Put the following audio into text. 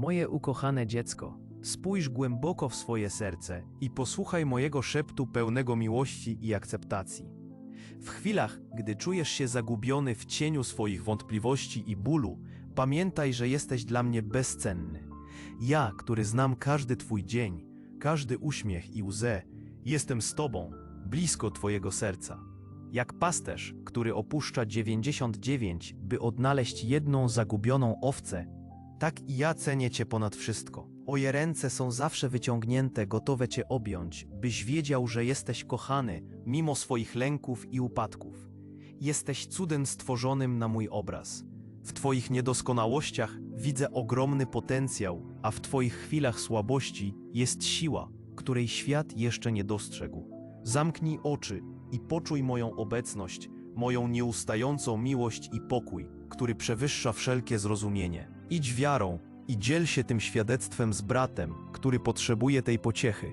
Moje ukochane dziecko, spójrz głęboko w swoje serce i posłuchaj mojego szeptu pełnego miłości i akceptacji. W chwilach, gdy czujesz się zagubiony w cieniu swoich wątpliwości i bólu, pamiętaj, że jesteś dla mnie bezcenny. Ja, który znam każdy Twój dzień, każdy uśmiech i łzę, jestem z Tobą, blisko Twojego serca. Jak pasterz, który opuszcza 99, by odnaleźć jedną zagubioną owcę, tak i ja cenię Cię ponad wszystko. Moje ręce są zawsze wyciągnięte, gotowe Cię objąć, byś wiedział, że jesteś kochany, mimo swoich lęków i upadków. Jesteś cudem stworzonym na mój obraz. W Twoich niedoskonałościach widzę ogromny potencjał, a w Twoich chwilach słabości jest siła, której świat jeszcze nie dostrzegł. Zamknij oczy i poczuj moją obecność, moją nieustającą miłość i pokój, który przewyższa wszelkie zrozumienie. Idź wiarą i dziel się tym świadectwem z bratem, który potrzebuje tej pociechy.